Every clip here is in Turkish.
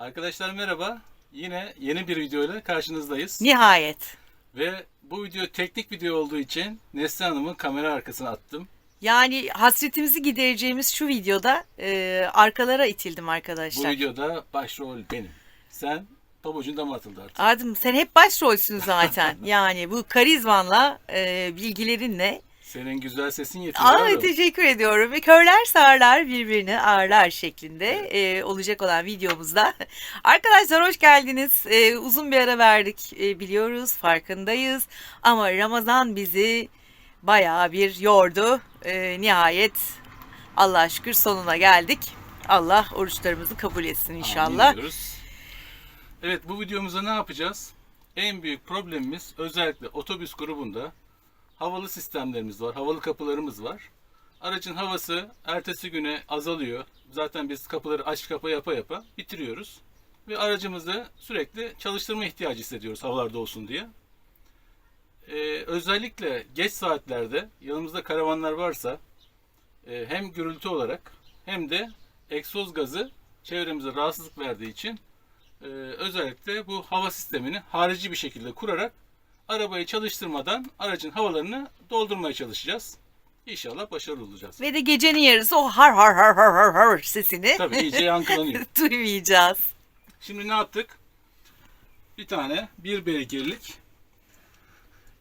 Arkadaşlar merhaba. Yine yeni bir videoyla karşınızdayız. Nihayet. Ve bu video teknik video olduğu için Neslihan Hanım'ın kamera arkasına attım. Yani hasretimizi gidereceğimiz şu videoda e, arkalara itildim Bu arkadaşlar. videoda başrol benim. Sen pabucunda mı atıldı artık? Adım sen hep başrolsün zaten. yani bu karizmanla, e, bilgilerinle. Senin güzel sesin yetiyor. Ay teşekkür ediyorum. Körler sağırlar birbirini ağırlar şeklinde e, olacak olan videomuzda. Arkadaşlar hoş geldiniz. E, uzun bir ara verdik e, biliyoruz, farkındayız. Ama Ramazan bizi bayağı bir yordu. E, nihayet Allah'a şükür sonuna geldik. Allah oruçlarımızı kabul etsin inşallah. Amin diyoruz. Evet bu videomuzda ne yapacağız? En büyük problemimiz özellikle otobüs grubunda havalı sistemlerimiz var, havalı kapılarımız var. Aracın havası ertesi güne azalıyor. Zaten biz kapıları aç kapa yapa yapa bitiriyoruz. Ve aracımızı sürekli çalıştırma ihtiyacı hissediyoruz havalarda olsun diye. Ee, özellikle geç saatlerde yanımızda karavanlar varsa e, hem gürültü olarak hem de egzoz gazı çevremize rahatsızlık verdiği için e, özellikle bu hava sistemini harici bir şekilde kurarak arabayı çalıştırmadan aracın havalarını doldurmaya çalışacağız. İnşallah başarılı olacağız. Ve de gecenin yarısı o har har har har har har sesini Tabii iyice yankılanıyor. duymayacağız. Şimdi ne yaptık? Bir tane bir beygirlik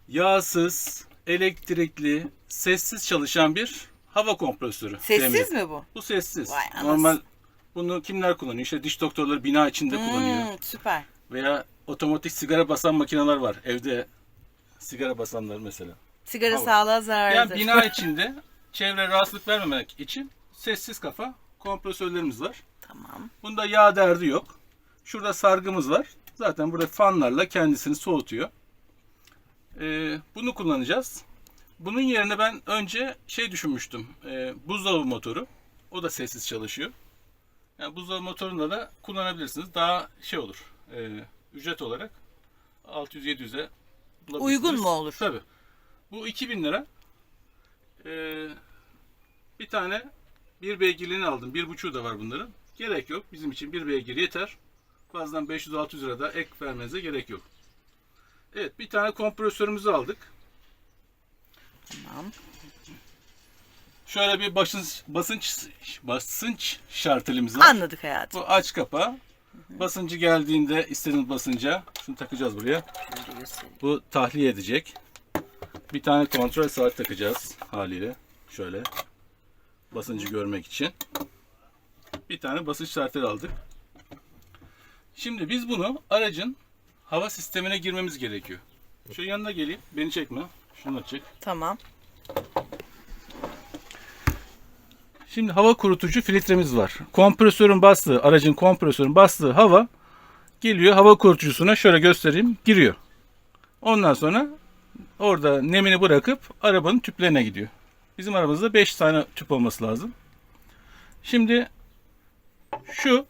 yağsız, elektrikli, sessiz çalışan bir hava kompresörü. Sessiz temin. mi bu? Bu sessiz. Vay anasını. Normal bunu kimler kullanıyor? İşte diş doktorları bina içinde kullanıyor. Hmm, süper. Veya otomatik sigara basan makineler var. Evde sigara basanlar mesela. Sigara Hava. sağlığa zararlıdır. Yani bina içinde çevre rahatsızlık vermemek için sessiz kafa kompresörlerimiz var. Tamam. Bunda yağ derdi yok. Şurada sargımız var. Zaten burada fanlarla kendisini soğutuyor. Ee, bunu kullanacağız. Bunun yerine ben önce şey düşünmüştüm. Ee, buzdolabı motoru. O da sessiz çalışıyor. Yani buzdolabı motorunda da kullanabilirsiniz. Daha şey olur. e, ücret olarak 600-700'e bulabilirsiniz. Uygun mu olur? Tabii. Bu 2000 lira. Ee, bir tane bir beygirliğini aldım. Bir buçuğu da var bunların. Gerek yok. Bizim için bir beygir yeter. Fazladan 500-600 lira da ek vermenize gerek yok. Evet bir tane kompresörümüzü aldık. Tamam. Şöyle bir basınç, basınç, basınç şartelimiz var. Anladık hayatım. Bu aç kapa. Basıncı geldiğinde istediğiniz basınca şunu takacağız buraya. Bu tahliye edecek. Bir tane kontrol saat takacağız haliyle. Şöyle. Basıncı görmek için. Bir tane basınç şarteli aldık. Şimdi biz bunu aracın hava sistemine girmemiz gerekiyor. Şu yanına geleyim. Beni çekme. Şunu çek. Tamam. Şimdi hava kurutucu filtremiz var. Kompresörün bastığı, aracın kompresörün bastığı hava geliyor hava kurutucusuna şöyle göstereyim giriyor. Ondan sonra orada nemini bırakıp arabanın tüplerine gidiyor. Bizim arabamızda 5 tane tüp olması lazım. Şimdi şu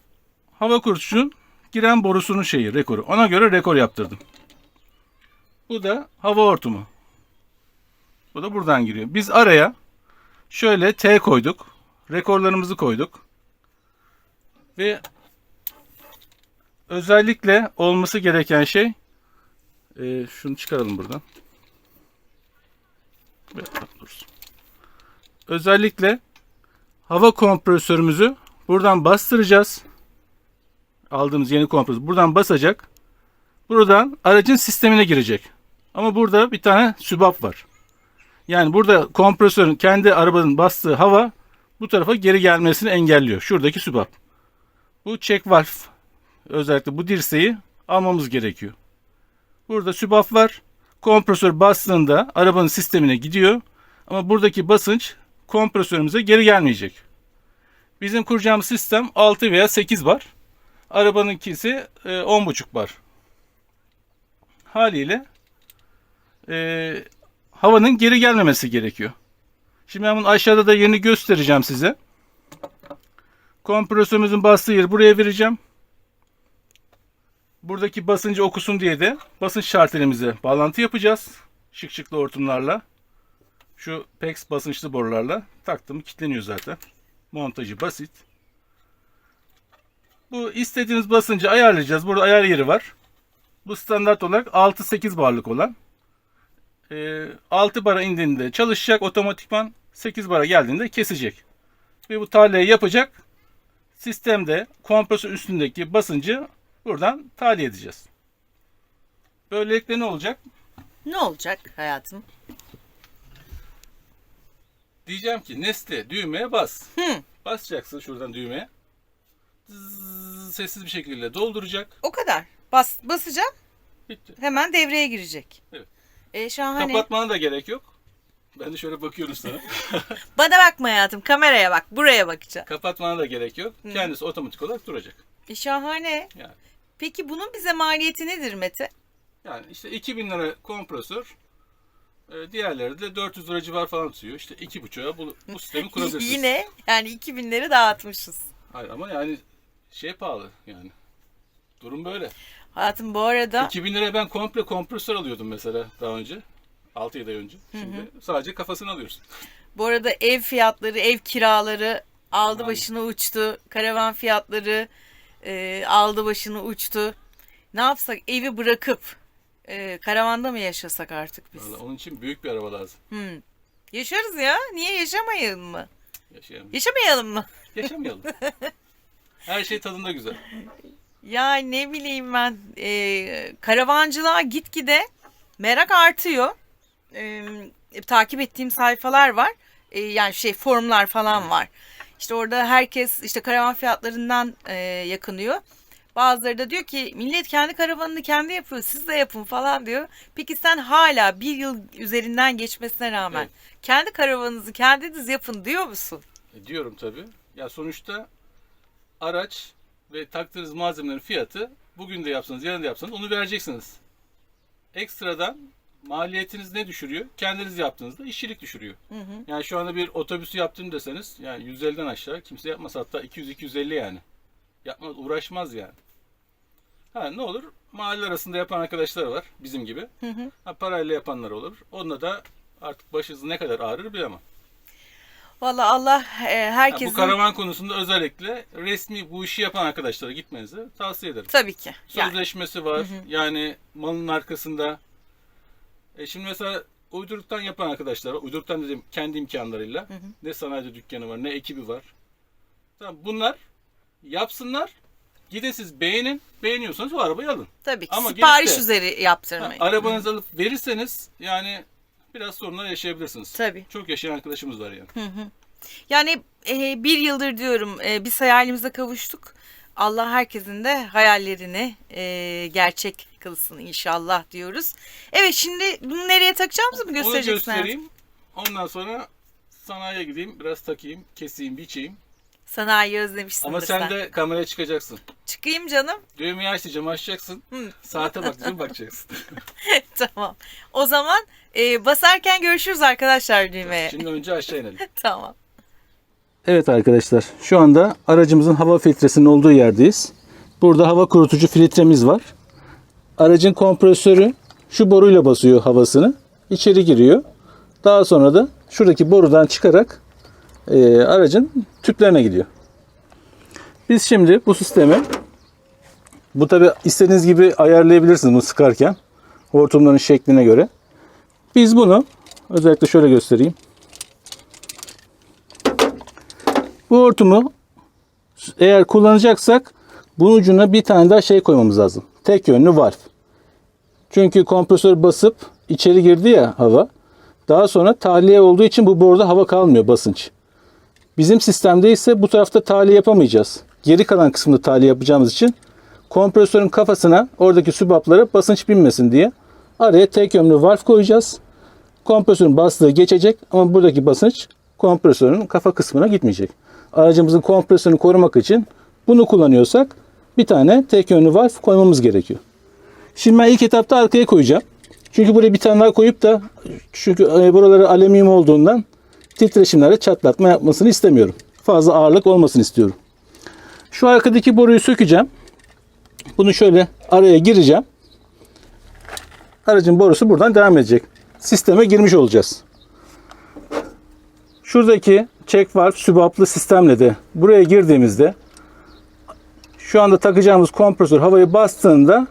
hava kurutucunun giren borusunun şeyi rekoru. Ona göre rekor yaptırdım. Bu da hava hortumu. Bu da buradan giriyor. Biz araya şöyle T koyduk. Rekorlarımızı koyduk. Ve özellikle olması gereken şey e, şunu çıkaralım buradan. Özellikle hava kompresörümüzü buradan bastıracağız. Aldığımız yeni kompresör buradan basacak. Buradan aracın sistemine girecek. Ama burada bir tane sübap var. Yani burada kompresörün kendi arabanın bastığı hava bu tarafa geri gelmesini engelliyor. Şuradaki sübap. Bu check valve özellikle bu dirseği almamız gerekiyor. Burada sübap var. Kompresör bastığında arabanın sistemine gidiyor. Ama buradaki basınç kompresörümüze geri gelmeyecek. Bizim kuracağımız sistem 6 veya 8 bar. Arabanınkisi e, 10.5 bar. Haliyle e, havanın geri gelmemesi gerekiyor. Şimdi ben bunu aşağıda da yerini göstereceğim size. Kompresörümüzün bastığı yeri buraya vereceğim. Buradaki basıncı okusun diye de basınç şartelimize bağlantı yapacağız. Şık şıklı hortumlarla. Şu PEX basınçlı borularla taktım kilitleniyor zaten. Montajı basit. Bu istediğiniz basıncı ayarlayacağız. Burada ayar yeri var. Bu standart olarak 6-8 barlık olan. Ee, 6 bara indiğinde çalışacak otomatikman 8 bara geldiğinde kesecek. Ve bu tahliye yapacak. Sistemde kompresör üstündeki basıncı buradan tahliye edeceğiz. Böylelikle ne olacak? Ne olacak hayatım? Diyeceğim ki Neste düğmeye bas. Hı. Basacaksın şuradan düğmeye. Zzz, sessiz bir şekilde dolduracak. O kadar. Bas, basacağım Bitti. hemen devreye girecek. Evet. E, şahane. Kapatmana da gerek yok. Ben de şöyle bakıyorum sana. Bana bakma hayatım kameraya bak buraya bakacağım. Kapatmana da gerek yok. Kendisi otomatik olarak duracak. E, şahane. Yani, Peki bunun bize maliyeti nedir Mete? yani işte 2000 lira kompresör. e, Diğerleri de 400 lira civar falan tutuyor. İşte 2.5'a bu, bu sistemi kurabilirsiniz. Yine yani 2000'leri dağıtmışız. Hayır ama yani şey pahalı yani. Durum böyle. Hayatım bu arada 2000 liraya ben komple kompresör alıyordum mesela daha önce. 6-7 ay önce. Şimdi sadece kafasını alıyorsun. bu arada ev fiyatları, ev kiraları aldı Yani. başını uçtu. Karavan fiyatları e, aldı başını uçtu. Ne yapsak evi bırakıp e, karavanda mı yaşasak artık biz? Vallahi onun için büyük bir araba lazım. Hmm. Yaşarız ya. Niye yaşamayalım mı? Yaşayalım. Yaşamayalım mı? Yaşamayalım. Her şey tadında güzel. Ya ne bileyim ben e, karavancılığa gitgide merak artıyor. E, takip ettiğim sayfalar var. E, yani şey forumlar falan var. İşte orada herkes işte karavan fiyatlarından e, yakınıyor. Bazıları da diyor ki millet kendi karavanını kendi yapıyor siz de yapın falan diyor. Peki sen hala bir yıl üzerinden geçmesine rağmen Evet. kendi karavanınızı kendiniz yapın diyor musun? E, diyorum tabii. Ya sonuçta araç ve taktığınız malzemelerin fiyatı bugün de yapsanız yarın da yapsanız onu vereceksiniz. Ekstradan maliyetiniz ne düşürüyor? Kendiniz yaptığınızda işçilik düşürüyor. Yani şu anda bir otobüsü yaptım deseniz yani 150'den aşağı kimse yapmaz hatta 200-250 yani. Yapmaz uğraşmaz yani. Ha ne olur? Mahalle arasında yapan arkadaşlar var bizim gibi. Ha, parayla yapanlar olur. Onunla da artık başınız ne kadar ağrır bilemem. Valla Allah e, herkesin bu karavan konusunda özellikle resmi bu işi yapan arkadaşlara gitmenizi tavsiye ederim. tabii ki. Yani, Sözleşmesi var. Yani malın arkasında. E şimdi mesela uyduruktan yapan arkadaşlar var. Uyduruktan dedim kendi imkanlarıyla. Ne sanayide dükkanı var ne ekibi var. Tamam bunlar yapsınlar. Gidin siz beğenin. Beğeniyorsanız o arabayı alın. tabii ki. Ama Sipariş gelip de- üzeri Ha, yaptırmayın. arabanızı alıp verirseniz yani biraz sorunlar yaşayabilirsiniz. Tabii. Çok yaşayan arkadaşımız var yani. Yani e, bir yıldır diyorum e, biz hayalimize kavuştuk. Allah herkesin de hayallerini e, gerçek kılsın inşallah diyoruz. Evet şimdi bunu nereye takacağımızı mı Onu göstereceksin? hayatım? göstereyim. Ondan sonra sanayiye gideyim. Biraz takayım, keseyim, biçeyim. Sanayi özlemişsindir Ama sen de kameraya çıkacaksın. Çıkayım canım. Düğmeyi aç diyeceğim, açacaksın. Hı. Saate bak diyeceğim, bakacaksın. tamam. O zaman e, basarken görüşürüz arkadaşlar düğmeye. Şimdi önce aşağı inelim. tamam. Evet arkadaşlar, şu anda aracımızın hava filtresinin olduğu yerdeyiz. Burada hava kurutucu filtremiz var. Aracın kompresörü şu boruyla basıyor havasını. İçeri giriyor. Daha sonra da şuradaki borudan çıkarak e, aracın tüplerine gidiyor. Biz şimdi bu sistemi bu tabi istediğiniz gibi ayarlayabilirsiniz bunu sıkarken. Hortumların şekline göre. Biz bunu özellikle şöyle göstereyim. Bu hortumu eğer kullanacaksak bunun ucuna bir tane daha şey koymamız lazım. Tek yönlü valf. Çünkü kompresör basıp içeri girdi ya hava. Daha sonra tahliye olduğu için bu boruda hava kalmıyor basınç. Bizim sistemde ise bu tarafta tahliye yapamayacağız. Geri kalan kısmında tahliye yapacağımız için kompresörün kafasına oradaki sübaplara basınç binmesin diye araya tek yönlü valf koyacağız. Kompresörün bastığı geçecek ama buradaki basınç kompresörün kafa kısmına gitmeyecek. Aracımızın kompresörünü korumak için bunu kullanıyorsak bir tane tek yönlü valf koymamız gerekiyor. Şimdi ben ilk etapta arkaya koyacağım. Çünkü buraya bir tane daha koyup da çünkü e, buraları alüminyum olduğundan titreşimlere çatlatma yapmasını istemiyorum. Fazla ağırlık olmasını istiyorum. Şu arkadaki boruyu sökeceğim. Bunu şöyle araya gireceğim. Aracın borusu buradan devam edecek. Sisteme girmiş olacağız. Şuradaki check valve sübaplı sistemle de buraya girdiğimizde şu anda takacağımız kompresör havayı bastığında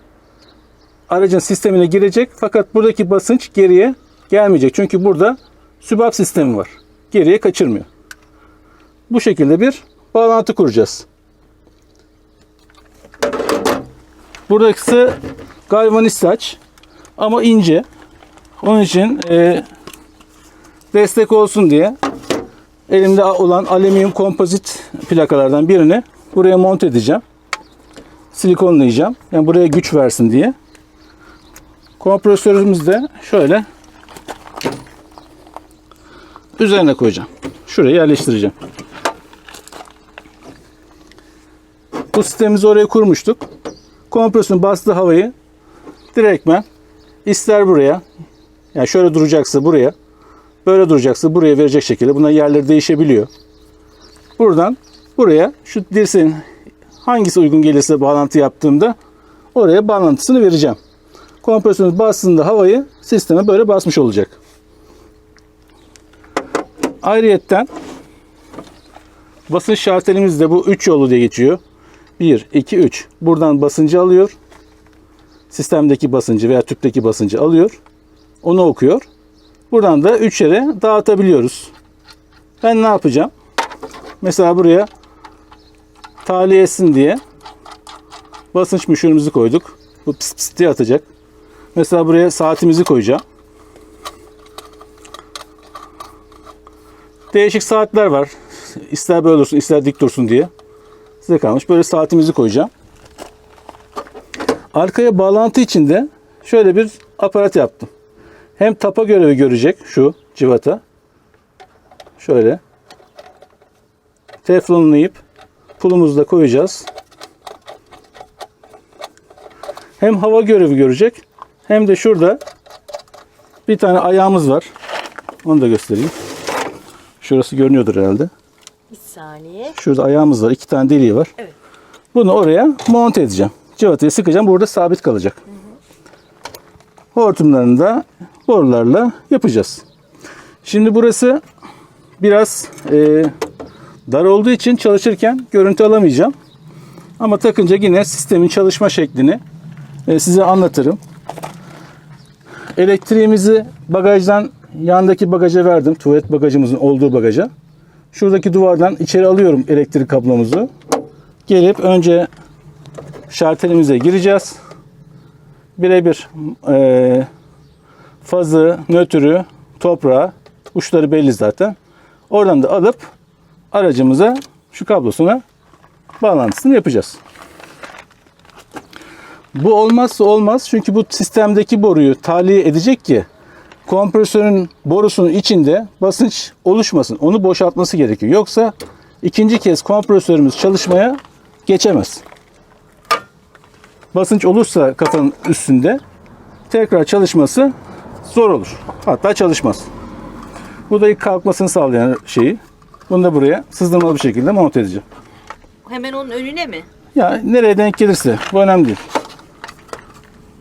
aracın sistemine girecek fakat buradaki basınç geriye gelmeyecek. Çünkü burada sübap sistemi var. Geriye kaçırmıyor. Bu şekilde bir bağlantı kuracağız. Buradaki galvanist saç ama ince. Onun için e, destek olsun diye elimde olan alüminyum kompozit plakalardan birini buraya monte edeceğim. Silikonlayacağım. Yani buraya güç versin diye. Kompresörümüzü de şöyle üzerine koyacağım. Şuraya yerleştireceğim. Bu sistemimizi oraya kurmuştuk. Kompresörün bastığı havayı direktmen ister buraya yani şöyle duracaksa buraya böyle duracaksa buraya verecek şekilde buna yerleri değişebiliyor. Buradan buraya şu dirseğin hangisi uygun gelirse bağlantı yaptığımda oraya bağlantısını vereceğim. Kompresörümüz bastığında havayı sisteme böyle basmış olacak. Ayrıyetten basınç şartelimiz de bu 3 yolu diye geçiyor. 1, 2, 3. Buradan basıncı alıyor. Sistemdeki basıncı veya tüpteki basıncı alıyor. Onu okuyor. Buradan da 3 yere dağıtabiliyoruz. Ben ne yapacağım? Mesela buraya tahliye etsin diye basınç müşürümüzü koyduk. Bu pıs pıs diye atacak. Mesela buraya saatimizi koyacağım. Değişik saatler var. İster böyle dursun, ister dik dursun diye. Size kalmış. Böyle saatimizi koyacağım. Arkaya bağlantı için de şöyle bir aparat yaptım. Hem tapa görevi görecek şu civata. Şöyle. Teflonlayıp pulumuzu da koyacağız. Hem hava görevi görecek hem de şurada bir tane ayağımız var. Onu da göstereyim. Şurası görünüyordur herhalde. Bir saniye. Şurada ayağımız var. iki tane deliği var. Evet. Bunu oraya monte edeceğim. Civatayı sıkacağım. Burada sabit kalacak. Hortumlarını da borularla yapacağız. Şimdi burası biraz e, dar olduğu için çalışırken görüntü alamayacağım. Ama takınca yine sistemin çalışma şeklini e, size anlatırım. Elektriğimizi bagajdan yandaki bagaja verdim. Tuvalet bagajımızın olduğu bagaja. Şuradaki duvardan içeri alıyorum elektrik kablomuzu. Gelip önce şartelimize gireceğiz. Birebir eee fazı, nötrü, toprağı, uçları belli zaten. Oradan da alıp aracımıza şu kablosuna bağlantısını yapacağız. Bu olmazsa olmaz çünkü bu sistemdeki boruyu tahliye edecek ki kompresörün borusunun içinde basınç oluşmasın. Onu boşaltması gerekiyor. Yoksa ikinci kez kompresörümüz çalışmaya geçemez. Basınç olursa kafanın üstünde tekrar çalışması zor olur. Hatta çalışmaz. Bu da ilk kalkmasını sağlayan şeyi. Bunu da buraya sızdırmalı bir şekilde monte edeceğim. Hemen onun önüne mi? Ya nereye denk gelirse bu önemli değil.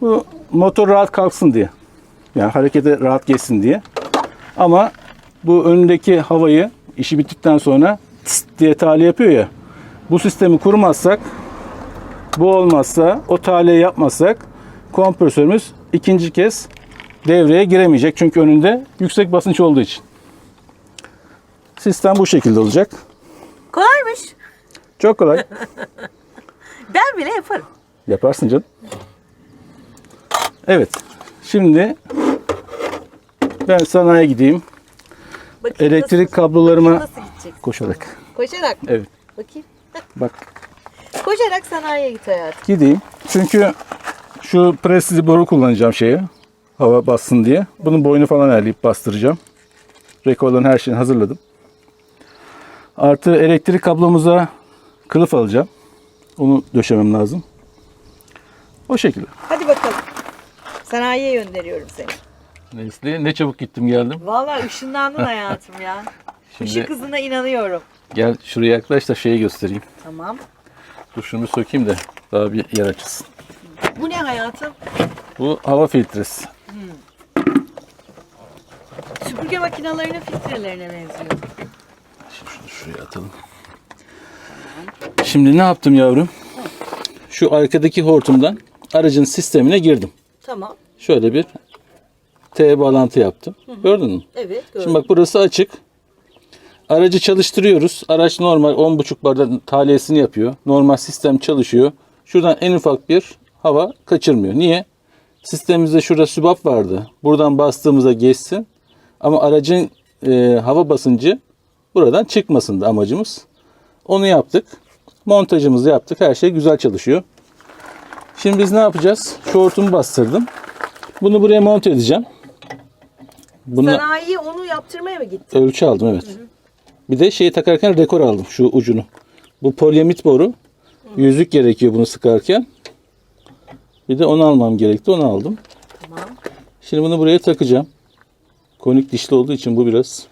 Bu motor rahat kalksın diye. Yani harekete rahat geçsin diye. Ama bu önündeki havayı işi bittikten sonra tıs diye tahliye yapıyor ya. Bu sistemi kurmazsak bu olmazsa o tahliye yapmazsak kompresörümüz ikinci kez devreye giremeyecek. Çünkü önünde yüksek basınç olduğu için. Sistem bu şekilde olacak. Kolaymış. Çok kolay. Ben bile yaparım. Yaparsın canım. Evet. Şimdi ben sanayiye gideyim. Bakayım Elektrik kablolarıma nasıl, nasıl gidecek? koşarak. Koşarak. mı? Evet. Bakayım. Bak Koşarak sanayiye git hayatım. gideyim. Çünkü şu presli boru kullanacağım şeye. Hava bassın diye. Bunun boyunu falan ayarlayıp bastıracağım. Rekorların her şeyini hazırladım. Artı elektrik kablomuza kılıf alacağım. Onu döşemem lazım. O şekilde. Hadi bakalım. Sanayiye gönderiyorum seni. Neyse ne çabuk gittim geldim. Vallahi ışınlandın hayatım ya. Şimdi Işık hızına inanıyorum. gel şuraya yaklaş da şeyi göstereyim. Tamam. Dur şunu bir sökeyim de daha bir yer açılsın. Bu ne hayatım? Bu hava filtresi. Süpürge makinelerinin filtrelerine benziyor. Şimdi şunu şuraya atalım. Şimdi ne yaptım yavrum? şu arkadaki hortumdan aracın sistemine girdim. Tamam. Şöyle bir T bağlantı yaptım. Gördün mü? Evet. Şimdi bak burası açık. Aracı çalıştırıyoruz. Araç normal 10.5 barda tahliyesini yapıyor. Normal sistem çalışıyor. Şuradan en ufak bir hava kaçırmıyor. Niye? Sistemimizde şurada sübap vardı. Buradan bastığımızda geçsin. Ama aracın e, hava basıncı buradan çıkmasın da amacımız. Onu yaptık. Montajımızı yaptık. Her şey güzel çalışıyor. Şimdi biz ne yapacağız? Şu hortumu bastırdım. Bunu buraya monte edeceğim. Bunu Sanayi onu yaptırmaya mı gitti? ölçü aldım evet. Bir de şeyi takarken rekor aldım şu ucunu. Bu polyamit boru. Yüzük gerekiyor bunu sıkarken. Bir de onu almam gerekti. Onu aldım. Tamam. Şimdi bunu buraya takacağım. Konik dişli olduğu için bu biraz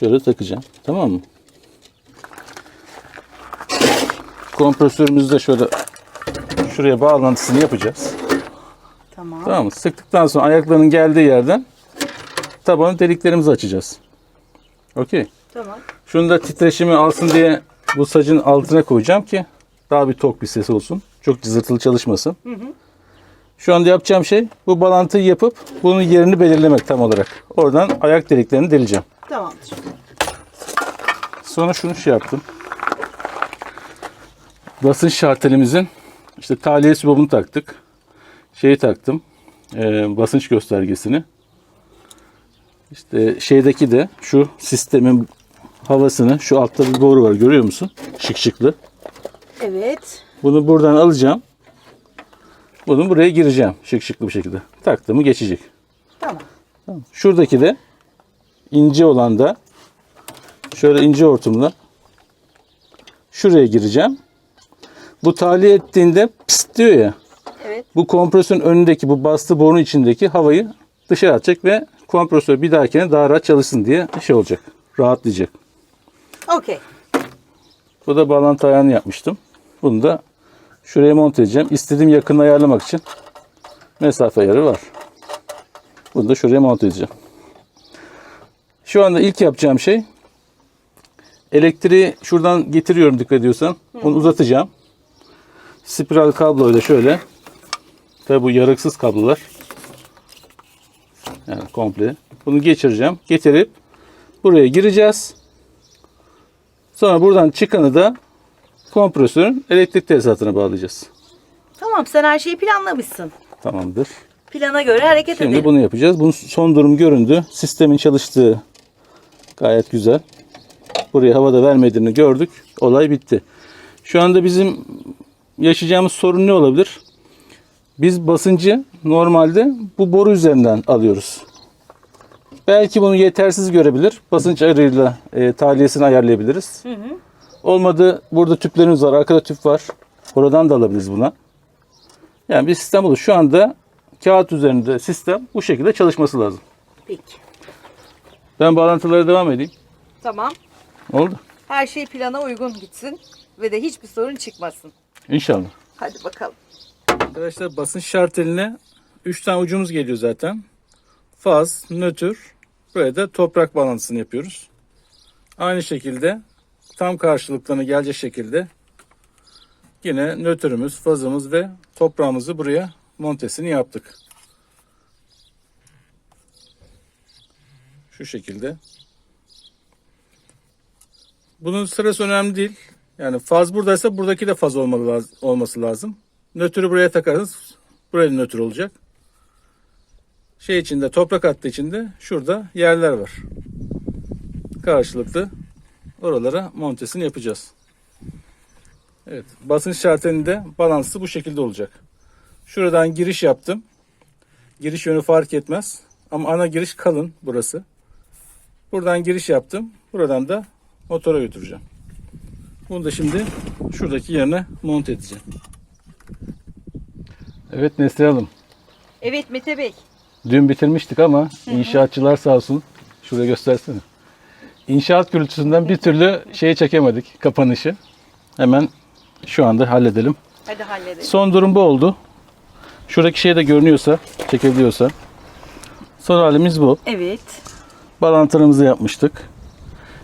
şöyle takacağım. Tamam mı? Kompresörümüzü de şöyle şuraya bağlantısını yapacağız. Tamam. Tamam mı? Sıktıktan sonra ayaklarının geldiği yerden tabanı deliklerimizi açacağız. Okey. Tamam. Şunu da titreşimi alsın diye bu sacın altına koyacağım ki daha bir tok bir ses olsun. Çok cızırtılı çalışmasın. Şu anda yapacağım şey bu bağlantıyı yapıp bunun yerini belirlemek tam olarak. Oradan ayak deliklerini deleceğim. Tamamdır. Sonra şunu şey yaptım. Basınç şartelimizin işte tahliye sübabını taktık. Şeyi taktım. e, basınç göstergesini. İşte şeydeki de şu sistemin havasını şu altta bir boru var görüyor musun? Şık şıklı. Evet. Bunu buradan alacağım. Bunu buraya gireceğim şık şıklı bir şekilde. Taktığımı geçecek. Tamam. Şuradaki de ince olan da şöyle ince hortumla şuraya gireceğim. Bu tahliye ettiğinde pıst diyor ya. Evet. Bu kompresörün önündeki bu bastı borunun içindeki havayı dışarı atacak ve kompresör bir dahakine daha rahat çalışsın diye şey olacak. Rahatlayacak. Okey. Bu da bağlantı ayağını yapmıştım. Bunu da şuraya monte edeceğim. İstediğim yakını ayarlamak için mesafe ayarı var. Bunu da şuraya monte edeceğim. Şu anda ilk yapacağım şey elektriği şuradan getiriyorum dikkat ediyorsan. Onu uzatacağım. Spiral kabloyla şöyle. Tabi bu yarıksız kablolar. Yani komple. Bunu geçireceğim. Getirip buraya gireceğiz. Sonra buradan çıkanı da kompresörün elektrik tesisatına bağlayacağız. Tamam sen her şeyi planlamışsın. Tamamdır. Plana göre hareket Şimdi edelim. bunu yapacağız. Bunun son durum göründü. Sistemin çalıştığı gayet güzel. Buraya havada vermediğini gördük. Olay bitti. Şu anda bizim yaşayacağımız sorun ne olabilir? Biz basıncı normalde bu boru üzerinden alıyoruz. Belki bunu yetersiz görebilir. Basınç ayarıyla e, tahliyesini ayarlayabiliriz. Olmadı burada tüplerimiz var. Arkada tüp var. Oradan da alabiliriz buna. Yani bir sistem olur. Şu anda kağıt üzerinde sistem bu şekilde çalışması lazım. Peki. Ben bağlantılara devam edeyim. Tamam. Oldu. Her şey plana uygun gitsin ve de hiçbir sorun çıkmasın. İnşallah. Hadi bakalım. Arkadaşlar basınç şarteline 3 tane ucumuz geliyor zaten. Faz, nötr, böyle de toprak bağlantısını yapıyoruz. Aynı şekilde tam karşılıklarına gelecek şekilde yine nötrümüz, fazımız ve toprağımızı buraya montesini yaptık. Şu şekilde. Bunun sırası önemli değil. Yani faz buradaysa buradaki de faz olmalı, olması lazım. Nötrü buraya takarız. Buraya nötr olacak. Şey içinde toprak hattı içinde şurada yerler var. Karşılıklı oralara montesini yapacağız. Evet. Basınç şartelinde balansı bu şekilde olacak. Şuradan giriş yaptım. Giriş yönü fark etmez. Ama ana giriş kalın burası. Buradan giriş yaptım. Buradan da motora götüreceğim. Bunu da şimdi şuradaki yerine monte edeceğim. Evet Neslihan Hanım. Evet Mete Bey. Dün bitirmiştik ama inşaatçılar sağ olsun. Şuraya göstersene. İnşaat gürültüsünden bir türlü şeyi çekemedik. Kapanışı. Hemen şu anda halledelim. Hadi halledelim. Son durum bu oldu. Şuradaki şey de görünüyorsa, çekebiliyorsa. Son halimiz bu. Evet. Bağlantılarımızı yapmıştık.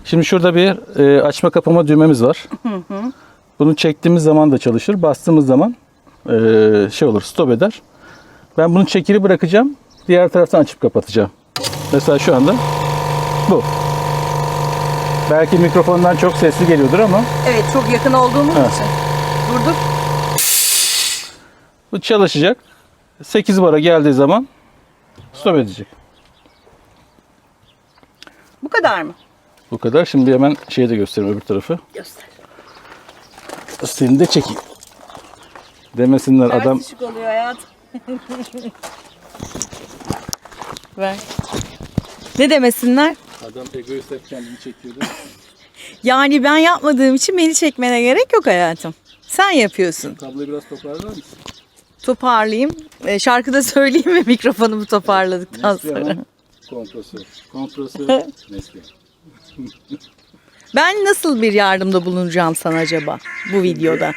Şimdi şurada bir e, açma kapama düğmemiz var. Bunu çektiğimiz zaman da çalışır. Bastığımız zaman eee, şey olur stop eder. Ben bunu çekili bırakacağım. Diğer taraftan açıp kapatacağım. Mesela şu anda bu. Belki mikrofondan çok sesli geliyordur ama Evet çok yakın olduğumuz Evet. için. Durduk. bu çalışacak. 8 bara geldiği zaman stop edecek. Bu kadar mı? Bu kadar. Şimdi hemen şeyi de göstereyim öbür tarafı. Göster. Seni de çekeyim. Demesinler adam ışık oluyor hayatım. Ver. Ne demesinler? Adam egoist hep kendini çekiyordu. Yani ben yapmadığım için beni çekmene gerek yok hayatım. Sen yapıyorsun. Kabloyu biraz toparlar mısın? Toparlayayım. E, şarkı da söyleyeyim mi mikrofonumu toparladıktan Nesli sonra? hemen kompresör. Kompresör Nesli. Ben nasıl bir yardımda bulunacağım sana acaba bu videoda?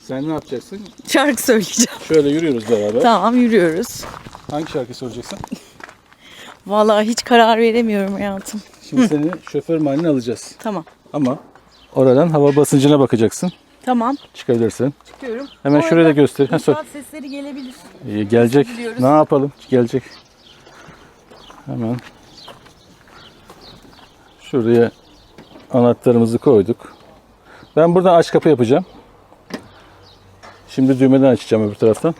Sen ne yapacaksın? Şarkı söyleyeceğim. Şöyle yürüyoruz beraber. Tamam yürüyoruz. Hangi şarkı söyleyeceksin? Vallahi hiç karar veremiyorum hayatım. Şimdi seni şoför mahalline alacağız. Tamam. Ama oradan hava basıncına bakacaksın. Tamam. Çıkabilirsin. Çıkıyorum. Hemen Bu şuraya da arada göster. Ha, sor. inşaat sesleri gelebilir. İyi, gelecek. Biliyoruz. Ne yapalım? Gelecek. Hemen. Şuraya anahtarımızı koyduk. Ben buradan aç kapı yapacağım. Şimdi düğmeden açacağım öbür taraftan.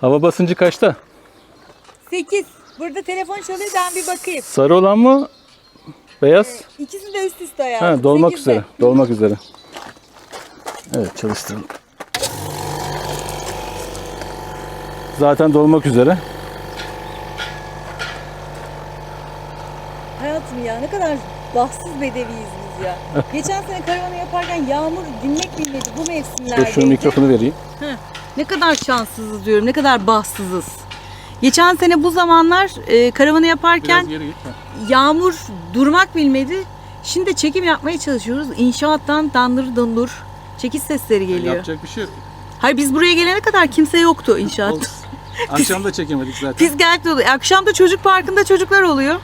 Hava basıncı kaçta? 8. Burada telefon çalıyor ben bir bakayım. Sarı olan mı? Beyaz? İkisi de üst üste hayatım. Ha, dolmak Sekizde. üzere. Dolmak üzere. Evet çalıştıralım. Zaten dolmak üzere. Hayatım ya ne kadar bahtsız bedeviyiz biz ya. Geçen sene karavanı yaparken yağmur dinmek bilmedi bu Dur mevsimlerde. şunu mikrofonu vereyim. Ne kadar şanssızız diyorum, ne kadar bahtsızız. Geçen sene bu zamanlar e, karavanı yaparken geri git. yağmur durmak bilmedi. Şimdi çekim yapmaya çalışıyoruz. İnşaattan dandır dundur çekiş sesleri geliyor. Yapacak bir şey yok. Hayır biz buraya gelene kadar kimse yoktu inşaat. Olsun. Akşam da çekemedik zaten. Biz geldik oluyor. Akşam da çocuk parkında çocuklar oluyor.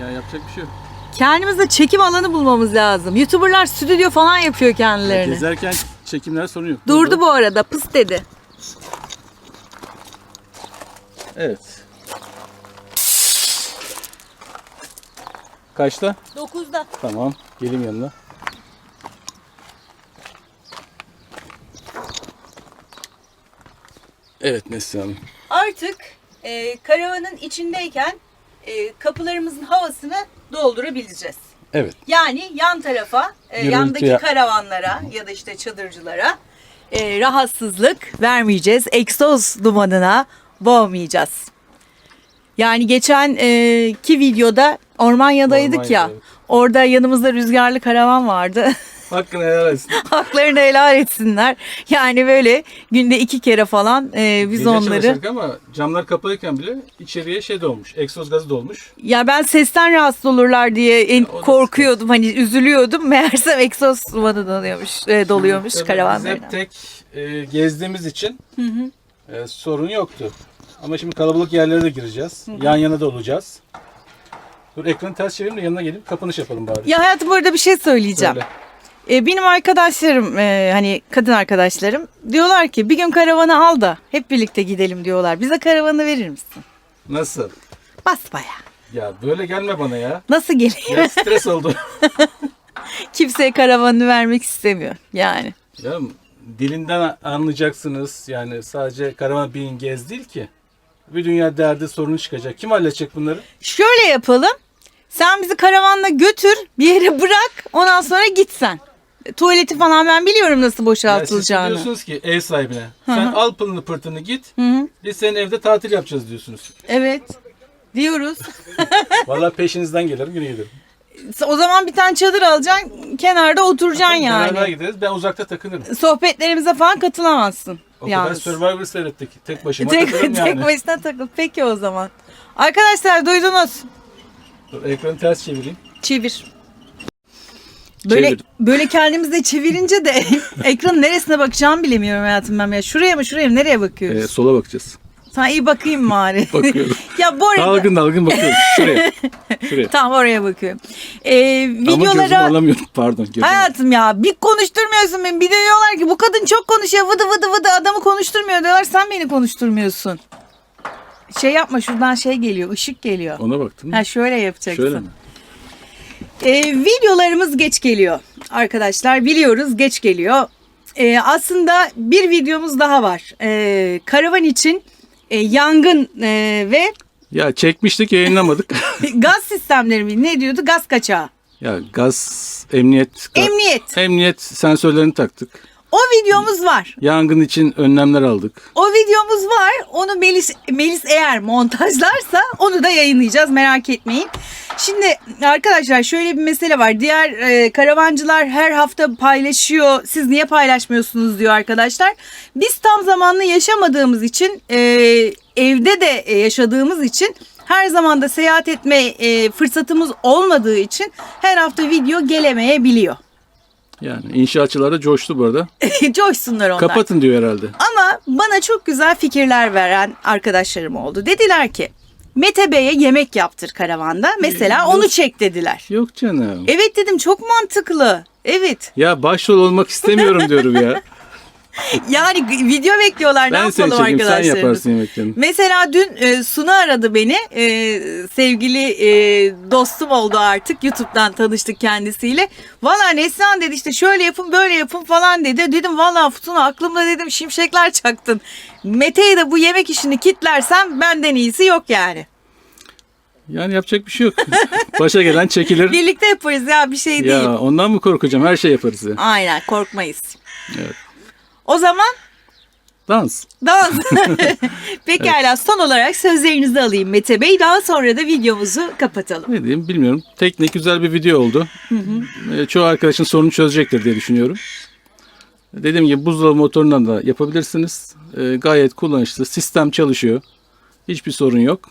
Ya yapacak bir şey yok. Kendimize çekim alanı bulmamız lazım. YouTuber'lar stüdyo falan yapıyor kendilerine. Gezerken çekimler sorun yok. Durdu bu arada pıs dedi. Evet. Kaçta? 9'da. Tamam. Geleyim yanına. Evet Neslihan Hanım. Artık e, karavanın içindeyken e, kapılarımızın havasını doldurabileceğiz. Evet. Yani yan tarafa, e, Gürültü yandaki ya- karavanlara ya da işte çadırcılara e, rahatsızlık vermeyeceğiz. Egzoz dumanına boğmayacağız. Yani geçen e, ki videoda Ormanya'daydık ya. Ormanya'da, evet. Orada yanımızda rüzgarlı karavan vardı. Hakkını helal etsin. Haklarını helal etsinler. Yani böyle günde iki kere falan e, biz Gece onları... çalışırdık ama camlar kapalıyken bile içeriye şey dolmuş. Egzoz gazı dolmuş. Ya ben sesten rahatsız olurlar diye en o da korkuyordum. Hani üzülüyordum. Meğersem egzoz dumanı doluyormuş, e, doluyormuş Tabii Biz karavanlarına. hep tek e, gezdiğimiz için e, sorun yoktu. Ama şimdi kalabalık yerlere de gireceğiz. Yan yana da olacağız. Dur ekranı ters çevireyim de yanına gelip kapanış yapalım bari. Ya hayatım bu arada bir şey söyleyeceğim. Söyle. E, benim arkadaşlarım e, hani kadın arkadaşlarım diyorlar ki bir gün karavanı al da hep birlikte gidelim diyorlar. Bize karavanı verir misin? Nasıl? Basbaya. Ya böyle gelme bana ya. Nasıl geleyim? Ya stres oldu. Kimseye karavanını vermek istemiyor yani. ya dilinden anlayacaksınız. Yani sadece karavan bin gez değil ki. Bir dünya derdi sorunu çıkacak. Kim halledecek bunları? Şöyle yapalım. Sen bizi karavanla götür bir yere bırak ondan sonra git sen. Tuvaleti falan ben biliyorum nasıl Ya siz boşaltılacağını. diyorsunuz ki ev sahibine. Sen al pılını pırtını git. Hı hı. Biz senin evde tatil yapacağız diyorsunuz. Evet. Diyoruz. Vallahi peşinizden gelirim yine gelirim. o zaman bir tane çadır alacaksın, kenarda oturacaksın Beraber yani. gideriz. Ben uzakta takılırım. Sohbetlerimize falan katılamazsın. O kadar yalnız. Survivor seyrettik. Tek başıma Tek, takılırım tek yani. başına takıl. Peki o zaman. Arkadaşlar duydunuz. Dur, ekranı ters çevireyim. Çevir. Böyle Çevirdim. böyle kendimizde çevirince de ekranın neresine bakacağımı bilemiyorum hayatım ben ya. Şuraya mı şuraya mı nereye bakıyoruz? Ee, sola bakacağız. Sana iyi bakayım bari. Bakıyorum. ya bu arada Dalgın dalgın bakıyorum. Şuraya. Şuraya. tam oraya bakıyorum. Ee, Ama gözümü videolara alamıyorum. Pardon. Gözümü. Hayatım ya bir konuşturmuyorsun beni. Bir de diyorlar ki bu kadın çok konuşuyor vıdı vıdı vıdı adamı konuşturmuyor diyorlar. Sen beni konuşturmuyorsun. Şey yapma şuradan şey geliyor ışık geliyor. Ona baktım. Ha şöyle yapacaksın. Şöyle mi? Ee, videolarımız geç geliyor arkadaşlar biliyoruz geç geliyor. Ee, aslında bir videomuz daha var. Ee, karavan için e, yangın e, ve Ya çekmiştik yayınlamadık. gaz sistemleri mi ne diyordu gaz kaçağı. ya gaz, emniyet. Emniyet. Emniyet sensörlerini taktık. O videomuz var. Yangın için önlemler aldık. O videomuz var. Onu Melis, Melis eğer montajlarsa onu da yayınlayacağız. Merak etmeyin. Şimdi arkadaşlar şöyle bir mesele var. Diğer e, karavancılar her hafta paylaşıyor. Siz niye paylaşmıyorsunuz diyor arkadaşlar. Biz tam zamanlı yaşamadığımız için e, evde de e, yaşadığımız için her zaman da seyahat etme e, fırsatımız olmadığı için her hafta video gelemeyebiliyor. Yani inşaatçılar da coştu bu arada. Coşsunlar onlar. Kapatın diyor herhalde. Ama bana çok güzel fikirler veren arkadaşlarım oldu. Dediler ki Mete Bey'e yemek yaptır karavanda. Mesela onu çek dediler. Yok canım. Evet dedim çok mantıklı. Evet. Ya başrol olmak istemiyorum diyorum ya. Yani video bekliyorlar. ne ben seni yapalım çekeyim sen yaparsın yemeklerini. Mesela dün e, Suna aradı beni. E, sevgili e, dostum oldu artık. YouTube'dan tanıştık kendisiyle. Valla Neslihan dedi işte şöyle yapın böyle yapın falan dedi. Dedim valla Suna aklımda dedim şimşekler çaktın. Mete'yi de bu yemek işini kitlersem benden iyisi yok yani. Yani yapacak bir şey yok. Başa gelen çekilir. Birlikte yaparız ya bir şey değil. ya ondan mı korkacağım? Her şey yaparız ya. Aynen korkmayız. Evet. O zaman Dans. dans. Pekala son olarak sözlerinizi alayım Mete Bey. Daha sonra da videomuzu kapatalım. Ne diyeyim bilmiyorum. Teknik güzel bir video oldu. Ee, çoğu arkadaşın sorunu çözecektir diye düşünüyorum. Dediğim gibi buzdolabı motorundan da yapabilirsiniz. Ee, gayet kullanışlı. Sistem çalışıyor. Hiçbir sorun yok.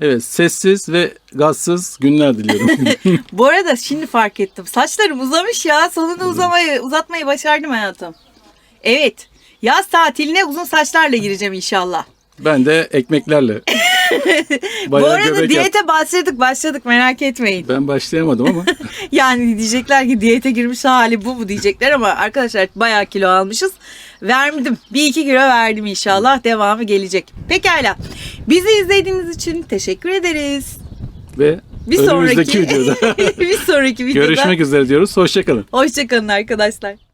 Evet sessiz ve gazsız günler diliyorum. Bu arada şimdi fark ettim. Saçlarım uzamış ya. Sonunda uzamayı, uzatmayı başardım hayatım. Evet. Yaz tatiline uzun saçlarla gireceğim inşallah. ben de ekmeklerle. Bu arada diyete yap- başladık başladık merak etmeyin. Ben başlayamadım ama. Yani diyecekler ki diyete girmiş hali bu mu diyecekler ama arkadaşlar bayağı kilo almışız. Vermedim. Bir iki kilo verdim inşallah. Devamı gelecek. Pekala. Bizi izlediğiniz için teşekkür ederiz. ve Bir sonraki videoda bir sonraki videoda görüşmek üzere diyoruz. Hoşçakalın. hoşçakalın arkadaşlar.